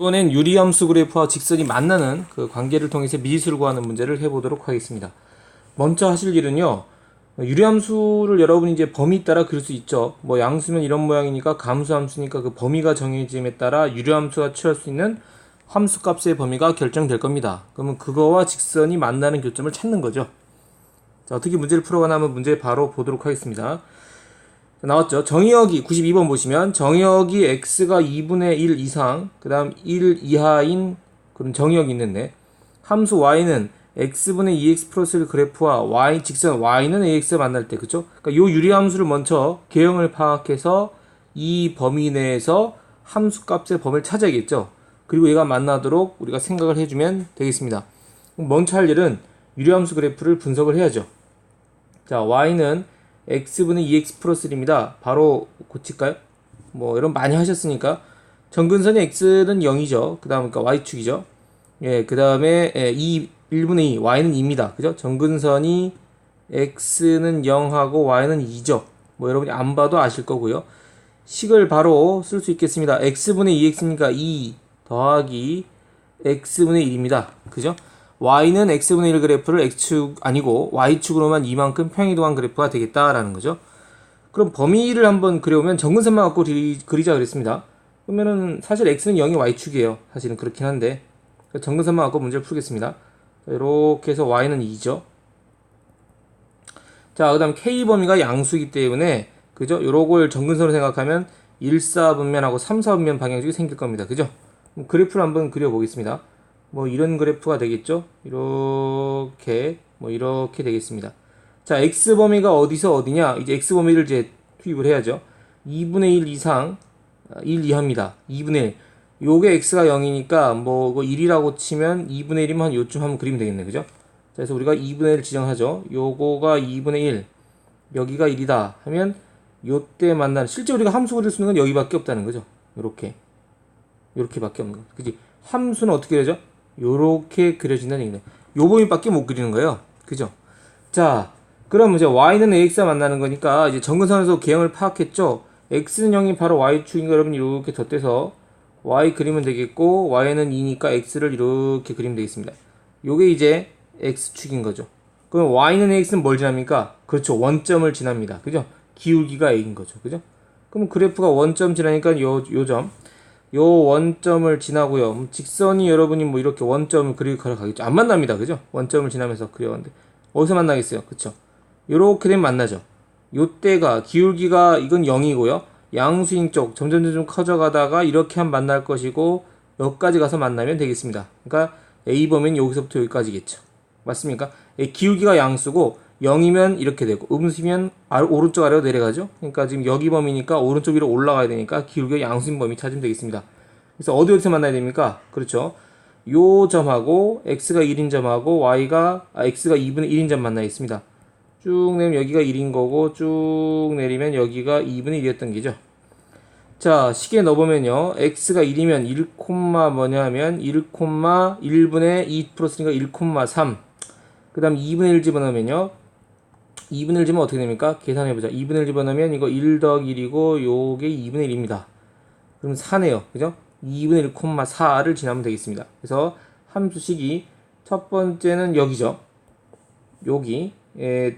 이번엔 유리함수 그래프와 직선이 만나는 그 관계를 통해서 미지수를 구하는 문제를 해보도록 하겠습니다. 먼저 하실 일은요. 유리함수를 여러분이 이제 범위 따라 그릴 수 있죠. 뭐 양수면 이런 모양이니까 감수함수니까 그 범위가 정해짐에 따라 유리함수가 취할 수 있는 함수 값의 범위가 결정될 겁니다. 그러면 그거와 직선이 만나는 교점을 찾는 거죠. 자, 어떻게 문제를 풀어가나 하면 문제 바로 보도록 하겠습니다. 자, 나왔죠. 정의역이 92번 보시면 정의역이 x가 2분의 1 이상, 그 다음 1 이하인 그런 정의역이 있는데 함수 y는 x분의 2x 플러스 그래프와 y 직선 y는 ax 만날 때 그죠? 그러니까 요 유리함수를 먼저 개형을 파악해서 이 범위 내에서 함수 값의 범위를 찾아야겠죠. 그리고 얘가 만나도록 우리가 생각을 해주면 되겠습니다. 먼저 할 일은 유리함수 그래프를 분석을 해야죠. 자, y는 x분의 2x 플러스 1입니다. 바로 고칠까요? 뭐 이런 많이 하셨으니까 정근선의 x는 0이죠. 그 다음 그러니까 y축이죠. 예, 그 다음에 예, 2 1분의 2, y는 2입니다. 그죠? 정근선이 x는 0하고 y는 2죠. 뭐 여러분이 안 봐도 아실 거고요. 식을 바로 쓸 수 있겠습니다. x분의 2x니까 2 더하기 x분의 1입니다. 그죠? Y는 x분의 1 그래프를 x축 아니고 y축으로만 이만큼 평이동한 그래프가 되겠다라는 거죠. 그럼 범위를 한번 그려오면 정근선만 갖고 그리, 그리자 그랬습니다. 그러면은 사실 x는 0이 y축이에요. 사실은 그렇긴 한데 정근선만 갖고 문제를 풀겠습니다. 이렇게 해서 y는 2죠. 자, 그 다음 k 범위가 양수이기 때문에 그죠? 요걸 정근선으로 생각하면 1, 4분면하고 3, 4분면 방향식이 생길 겁니다. 그죠? 그래프를 한번 그려보겠습니다. 뭐 이런 그래프가 되겠죠? 이렇게 뭐 이렇게 되겠습니다. 자, x 범위가 어디서 어디냐? 이제 x 범위를 이제 투입을 해야죠. 2분의 1 이상 1 이하입니다. 2분의 1. 요게 x가 0이니까 뭐 이거 1이라고 치면 2분의 1이면 한 요쯤 한번 그리면 되겠네. 그죠? 자, 그래서 우리가 2분의 1을 지정하죠. 요거가 2분의 1. 여기가 1이다 하면 요때 만나는 실제 우리가 함수 그릴 수 있는 건 여기밖에 없다는 거죠. 요렇게. 요렇게밖에 없는 거. 그지? 함수는 어떻게 되죠? 요렇게 그려진다는 얘기네. 요 범위밖에 못 그리는 거예요. 그죠? 자, 그럼 이제 y는 ax가 만나는 거니까 이제 정근선에서 개형을 파악했죠. x는 0이 바로 y축인 거 여러분 이렇게 덧대서 y 그리면 되겠고 y는 2니까 x를 이렇게 그리면 되겠습니다. 요게 이제 x축인 거죠. 그럼 y는 ax는 뭘 지납니까? 그렇죠. 원점을 지납니다. 그죠? 기울기가 a인 거죠. 그죠? 그럼 그래프가 원점 지나니까 요, 요 점. 요 원점을 지나고요. 음, 직선이 여러분이 뭐 이렇게 원점을 그리고 가겠죠. 안 만납니다. 그죠? 원점을 지나면서 그려는데 어디서 만나겠어요? 그쵸? 요렇게 되면 만나죠. 요때가 기울기가 이건 0이고요. 양수인 쪽 점점 점점 커져가다가 이렇게 한 만날 것이고 여기까지 가서 만나면 되겠습니다. 그러니까 A 범위는 여기서부터 여기까지겠죠. 맞습니까? 기울기가 양수고 0이면 이렇게 되고 음수면 오른쪽 아래로 내려가죠. 그러니까 지금 여기 범위니까 오른쪽 위로 올라가야 되니까 기울기가 양수인 범위 찾으면 되겠습니다. 그래서 어디 어디서 만나야 됩니까? 그렇죠. 요 점하고 x가 1인 점하고 y가 아, x가 2분의 1인 점 만나 있습니다. 쭉 내리면 여기가 1인 거고 쭉 내리면 여기가 2분의 1이었던 게죠. 자, 식에 넣어보면요. x가 1이면 1, 뭐냐 하면 1, 1분의 2 플러스니까 1,3. 그 다음 2분의 1 집어넣으면요. 2분의 1 집으면 어떻게 됩니까? 계산해보자. 2분의 1 집어넣으면 이거 1 더하기 1이고 요게 2분의 1입니다. 그럼 4네요. 그죠? 2분의 1, 4를 지나면 되겠습니다. 그래서 함수식이 첫 번째는 여기죠. 여기. 에,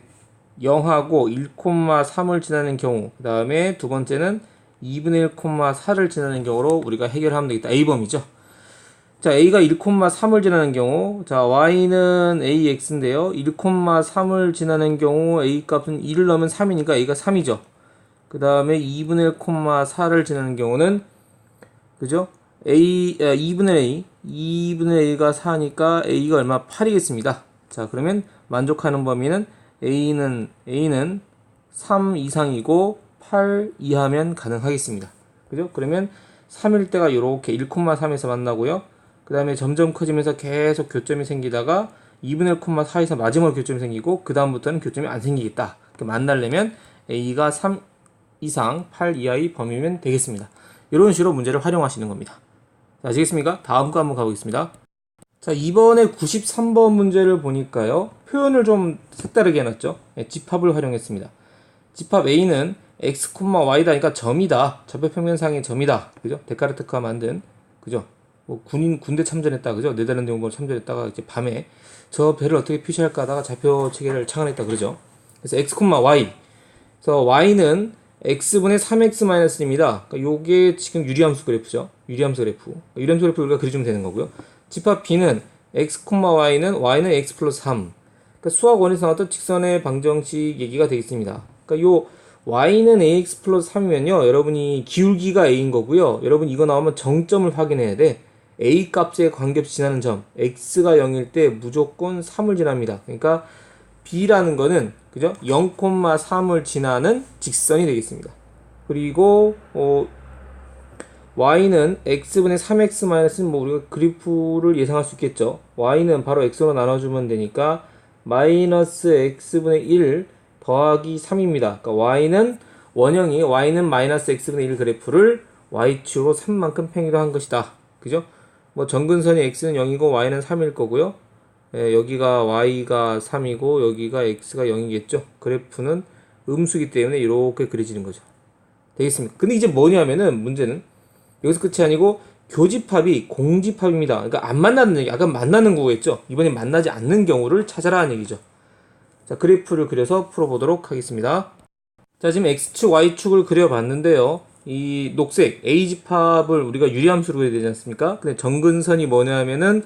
0하고 1,3을 지나는 경우 그 다음에 두 번째는 2분의 1,4를 지나는 경우로 우리가 해결하면 되겠다. A범이죠. 자, A가 1,3을 지나는 경우 자, Y는 AX인데요. 1,3을 지나는 경우 A 값은 2를 넣으면 3이니까 A가 3이죠. 그 다음에 2분의 1,4를 지나는 경우는 그죠? A, 아, 2분의 A 2분의 A가 4니까 A가 얼마? 8이겠습니다. 자, 그러면 만족하는 범위는 A는 A는 3 이상이고 8 이하면 가능하겠습니다. 그죠? 그러면 3일 때가 이렇게 1,3에서 만나고요. 그 다음에 점점 커지면서 계속 교점이 생기다가 2분의 1,4에서 마지막으로 교점이 생기고 그 다음부터는 교점이 안 생기겠다. 만나려면 A가 3 이상 8 이하의 범위면 되겠습니다. 이런 식으로 문제를 활용하시는 겁니다. 자, 아시겠습니까? 다음 거 한번 가보겠습니다. 자, 이번에 93번 문제를 보니까요. 표현을 좀 색다르게 해놨죠. 네, 집합을 활용했습니다. 집합 A는 x, y다. 그러니까 점이다. 접해평면상의 점이다. 그죠? 데카르트가 만든, 그죠? 뭐 군인 군대 참전했다 그죠? 네덜란드 용병 참전했다가 이제 밤에 저 배를 어떻게 표시할까 하다가 좌표 체계를 창안했다 그러죠. 그래서 x, y. 그래서 y는 x분의 3x-1입니다. 그러니까 요게 지금 유리함수 그래프죠. 유리함수 그래프. 그러니까 유리함수 그래프 우리가 그려주면 되는 거고요. 집합 b는 x, y는 y는 x 플러스 3. 그러니까 수학 원에서 나왔던 직선의 방정식 얘기가 되겠습니다. 그러니까 요 y는 ax 플러스 3이면요. 여러분이 기울기가 a인 거고요. 여러분 이거 나오면 정점을 확인해야 돼. A 값에 관계없이 지나는 점 x가 0일 때 무조건 3을 지납니다. 그러니까 b라는 거는 그죠? 0,3을 지나는 직선이 되겠습니다. 그리고 어, y는 x분의 3x 마이너스 뭐 우리가 그래프를 예상할 수 있겠죠. y는 바로 x로 나눠주면 되니까 마이너스 x분의 1 더하기 3입니다. 그러니까 y는 원형이 y는 마이너스 x분의 1 그래프를 y축으로 3만큼 평이도한 것이다. 그죠? 뭐 정근선이 x는 0이고 y는 3일 거고요. 예, 여기가 y가 3이고 여기가 x가 0이겠죠. 그래프는 음수기 때문에 이렇게 그려지는 거죠. 되겠습니까? 근데 이제 뭐냐면은 문제는 여기서 끝이 아니고 교집합이 공집합입니다. 그러니까 안 만나는 얘기, 아까 만나는 구겠죠. 이번에 만나지 않는 경우를 찾아라 하는 얘기죠. 자, 그래프를 그려서 풀어보도록 하겠습니다. 자, 지금 x축, y축을 그려봤는데요. 이 녹색 a집합을 우리가 유리함수로 그려야 되지 않습니까? 근데 정근선이 뭐냐면은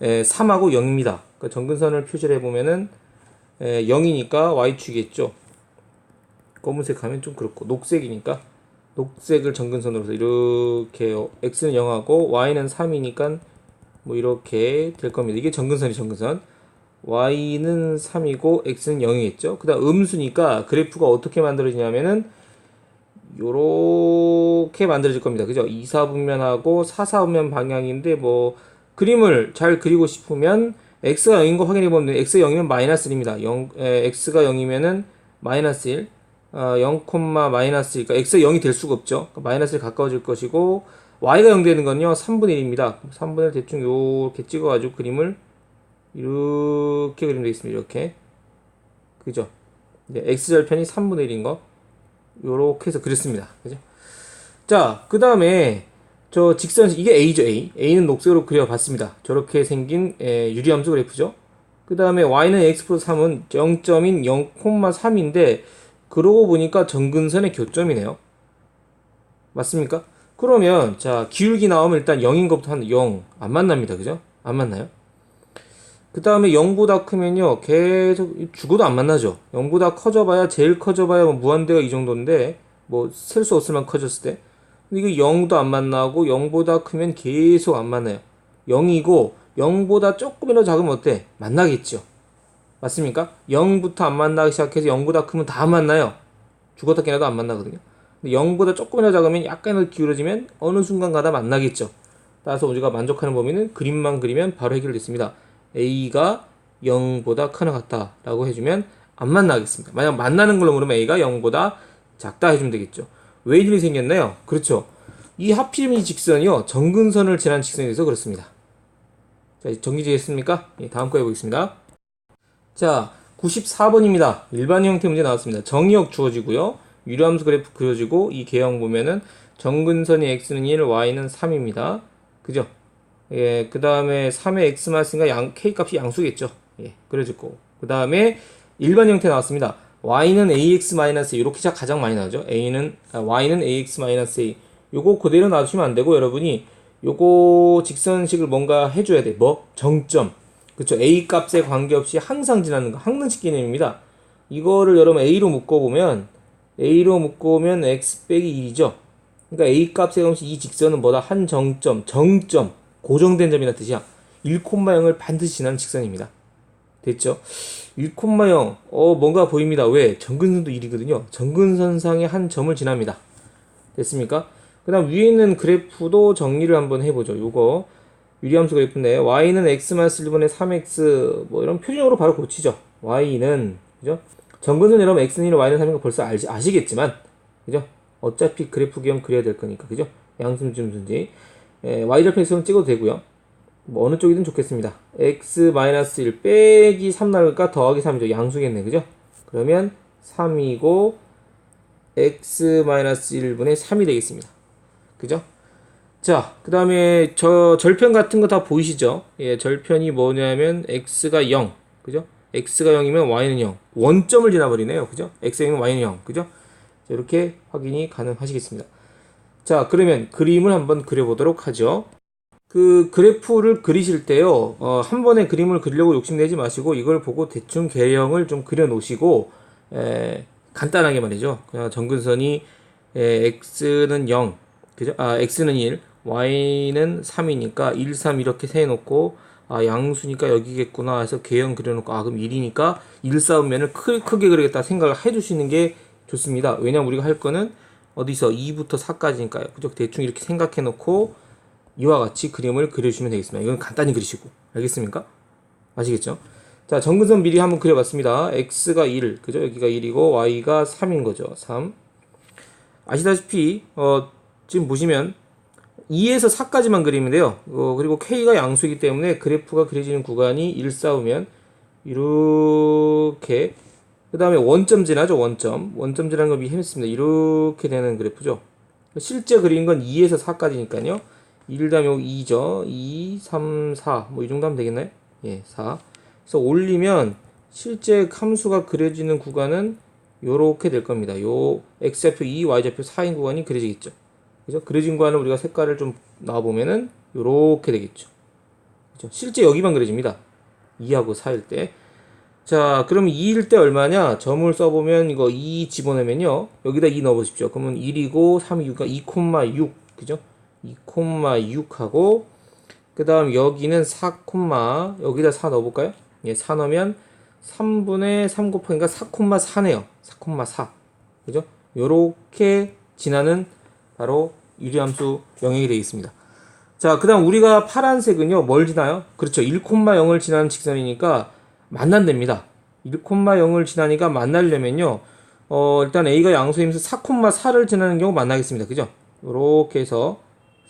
에, 3하고 0입니다. 그러니까 정근선을 표시를 해보면은 에, 0이니까 y축이겠죠. 검은색 하면 좀 그렇고 녹색이니까 녹색을 정근선으로 해서 이렇게 x는 0하고 y는 3이니까 뭐 이렇게 될 겁니다. 이게 정근선이 정근선. y는 3이고 x는 0이겠죠. 그 다음 음수니까 그래프가 어떻게 만들어지냐면은 요렇게 만들어질 겁니다. 그죠? 2, 4분면하고 4, 4분면 방향인데 뭐 그림을 잘 그리고 싶으면 x가 0인 거 확인해 보면 x가 0이면 마이너스 1입니다. 0, 에, x가 0이면은 마이너스 1, 어, 0, 마이너스 1, 그러니까 x가 0이 될 수가 없죠. 그러니까 마이너스 1 가까워질 것이고 y가 0 되는 건요 3분의 1입니다. 3분의 1 대충 요렇게 찍어가지고 그림을 이렇게 그리면 되겠습니다. 이렇게 그죠? 이제 x절편이 3분의 1인 거 요렇게 해서 그렸습니다. 그죠? 자, 그 다음에 저 직선 이게 A죠 A. A는 녹색으로 그려봤습니다. 저렇게 생긴 에, 유리함수 그래프죠. 그 다음에 Y는 X 플러스 3은 0점인 0,3인데 그러고 보니까 정근선의 교점이네요. 맞습니까? 그러면 자 기울기 나오면 일단 0인 것부터 한 0 안 만납니다. 그죠? 안 만나요? 그 다음에 0보다 크면요 계속 죽어도 안 만나죠. 0보다 커져봐야 제일 커져봐야 뭐 무한대가 이 정도인데 뭐 셀 수 없을 만 커졌을 때. 이게 0도 안 만나고 0보다 크면 계속 안 만나요. 0이고 0보다 조금이라도 작으면 어때? 만나겠죠. 맞습니까? 0부터 안 만나기 시작해서 0보다 크면 다안 만나요. 죽었다 깨나도 안 만나거든요. 근데 0보다 조금이라도 작으면 약간이라도 기울어지면 어느 순간 가다 만나겠죠. 따라서 우리가 만족하는 범위는 그림만 그리면 바로 해결됐습니다 a가 0보다 크나 같다라고 해주면 안 만나겠습니다. 만약 만나는 걸로 물으면 a가 0보다 작다 해주면 되겠죠. 왜 이들이 생겼나요? 그렇죠. 이 하필이면 직선이요. 정근선을 지난 직선이 돼서 그렇습니다. 자, 정리되겠습니까? 예, 다음 거 해보겠습니다. 자, 94번입니다. 일반 형태 문제 나왔습니다. 정의역 주어지고요. 유리함수 그래프 그려지고 이 개형 보면은 정근선이 x는 1, y는 3입니다. 그죠? 예, 그 다음에 3의 x 마스니까 양, k 값이 양수겠죠. 예, 그려질 거고. 그 다음에 일반 형태 나왔습니다. y는 ax 마이너스 이렇게 가장 많이 나오죠. a는 아, y는 ax 마이너스 a. 요거 그대로 놔두시면 안 되고 여러분이 요거 직선식을 뭔가 해줘야 돼. 뭐 정점. 그쵸 a 값에 관계없이 항상 지나는 거 항능식 개념입니다. 이거를 여러분 a로 묶어보면 a로 묶어보면 x 빼기 2죠. 그러니까 a 값에 관계없이 이 직선은 뭐다 한 정점 정점 고정된 점이라는 뜻이야. 1,0을 반드시 지나는 직선입니다. 됐죠? 1,0 어 뭔가 보입니다. 왜? 정근선도 1이거든요. 정근선상의 한 점을 지납니다. 됐습니까? 그 다음 위에 있는 그래프도 정리를 한번 해보죠. 요거 유리함수 그래프인데 y는 x-1분의 3x 뭐 이런 표준적으로 바로 고치죠. y는 그죠? 정근선 여러분 x는 1, y는 3인 거 벌써 알지, 아시겠지만 그죠? 어차피 그래프 기형 그려야 될 거니까 그죠? 양순쯤순지 예, y절편 x는 찍어도 되고요. 뭐 어느 쪽이든 좋겠습니다. x-1 빼기 3 나올까 더하기 3이죠. 양수겠네. 그죠? 그러면 3이고 x-1분의 3이 되겠습니다. 그죠? 자, 그 다음에 저 절편 같은 거 다 보이시죠? 예, 절편이 뭐냐면 x가 0, 그죠? x가 0이면 y는 0. 원점을 지나버리네요. 그죠? x가 0이면 y는 0. 그죠? 자, 이렇게 확인이 가능하시겠습니다. 자, 그러면 그림을 한번 그려보도록 하죠. 그 그래프를 그리실 때요, 어, 한 번에 그림을 그리려고 욕심내지 마시고 이걸 보고 대충 개형을 좀 그려 놓으시고, 에, 간단하게 말이죠. 그냥 정근선이 에, x는 0, 그죠? 아, x는 1, y는 3이니까 1, 3 이렇게 세 놓고, 아, 양수니까 여기겠구나 해서 개형 그려놓고, 아, 그럼 1이니까 1 싸우면은 크, 크게 그리겠다 생각을 해 주시는 게 좋습니다. 왜냐면 우리가 할 거는 어디서 2부터 4까지니까요. 그죠? 대충 이렇게 생각해 놓고, 이와 같이 그림을 그려주시면 되겠습니다. 이건 간단히 그리시고. 알겠습니까? 아시겠죠? 자, 정근선 미리 한번 그려봤습니다. x가 1, 그죠? 여기가 1이고, y가 3인 거죠. 3. 아시다시피, 어, 지금 보시면 2에서 4까지만 그리면 돼요. 어, 그리고 k가 양수이기 때문에 그래프가 그려지는 구간이 1 싸우면 이렇게 그 다음에 원점 지나죠 원점 원점 지나는 거 미리 했습니다 이렇게 되는 그래프죠 실제 그린 건 2에서 4까지니까요 1 다음에 2죠 2, 3, 4 뭐 이 정도 하면 되겠나요? 예, 4 그래서 올리면 실제 함수가 그려지는 구간은 요렇게 될 겁니다 요 x좌표 2, y좌표 4인 구간이 그려지겠죠 그죠? 그려진 구간을 우리가 색깔을 좀 놔보면은 요렇게 되겠죠. 그죠? 실제 여기만 그려집니다. 2하고 4일 때. 자, 그럼 2일 때 얼마냐? 점을 써보면 이거 2 집어넣으면요. 여기다 2 넣어보십시오. 그러면 1이고 3, 6이니까 2,6. 그죠? 2,6하고, 그 다음 여기는 4, 여기다 4 넣어볼까요? 예, 4 넣으면 3분의 3 곱하기가 4,4네요. 4,4. 그죠? 요렇게 지나는 바로 유리함수 영역이 되어 있습니다. 자, 그 다음 우리가 파란색은요, 뭘 지나요? 그렇죠. 1,0을 지나는 직선이니까 만난답니다. 1,0을 지나니까 만나려면요, 어, 일단 A가 양수이면서 4,4를 지나는 경우 만나겠습니다. 그죠? 이렇게 해서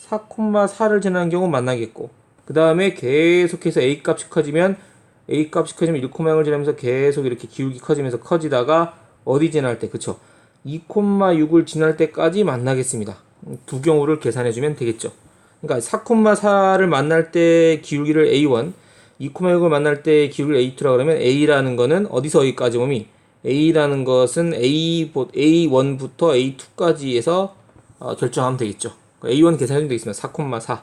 4,4를 지나는 경우 만나겠고, 그 다음에 계속해서 A 값이 커지면, A 값이 커지면 1,0을 지나면서 계속 이렇게 기울기 커지면서 커지다가 어디 지날 때, 그쵸? 2,6을 지날 때까지 만나겠습니다. 두 경우를 계산해주면 되겠죠. 그러니까 4,4를 만날 때 기울기를 A1, 2,6을 만날 때 기울기를 A2라 그러면 A라는 거는 어디서 어디까지 오미? A라는 것은 A, A1부터 A2까지에서 어, 결정하면 되겠죠. A1 계산해주면 되겠습니다. 4,4.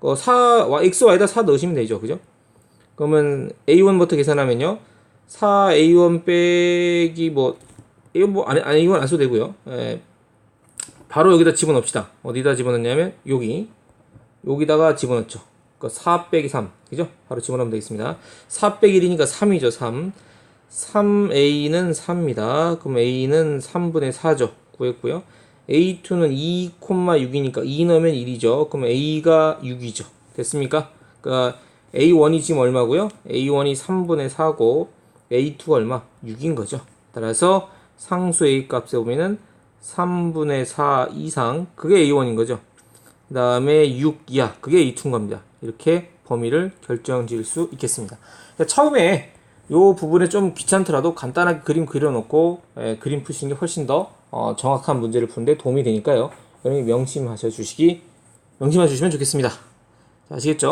어, 4, X, Y에다 4 넣으시면 되죠. 그죠? 그러면 A1부터 계산하면요. 4A1 빼기 뭐 이거 뭐 아니 아니 이건 안 써도 되고요. 예, 바로 여기다 집어넣읍시다. 어디다 집어넣냐면 여기 여기다가 집어넣죠. 그러니까 4 빼기 3 그죠? 바로 집어넣으면 되겠습니다. 4 빼기 1이니까 3이죠. 3 3a는 4입니다. 그럼 a는 3분의 4죠. 구했고요. a2는 2,6이니까 2 넣으면 1이죠. 그럼 a가 6이죠. 됐습니까? 그러니까 a1이 지금 얼마고요? a1이 3분의 4고 a2가 얼마? 6인 거죠. 따라서 상수 A 값에 보면은 3분의 4 이상 그게 A1인 거죠. 그 다음에 6 이하 그게 A2인 겁니다. 이렇게 범위를 결정 지을 수 있겠습니다. 처음에 요 부분에 좀 귀찮더라도 간단하게 그림 그려놓고 에, 그림 푸시는 게 훨씬 더 어, 정확한 문제를 푸는데 도움이 되니까요. 명심하셔 주시기 명심해 주시면 좋겠습니다. 자, 아시겠죠?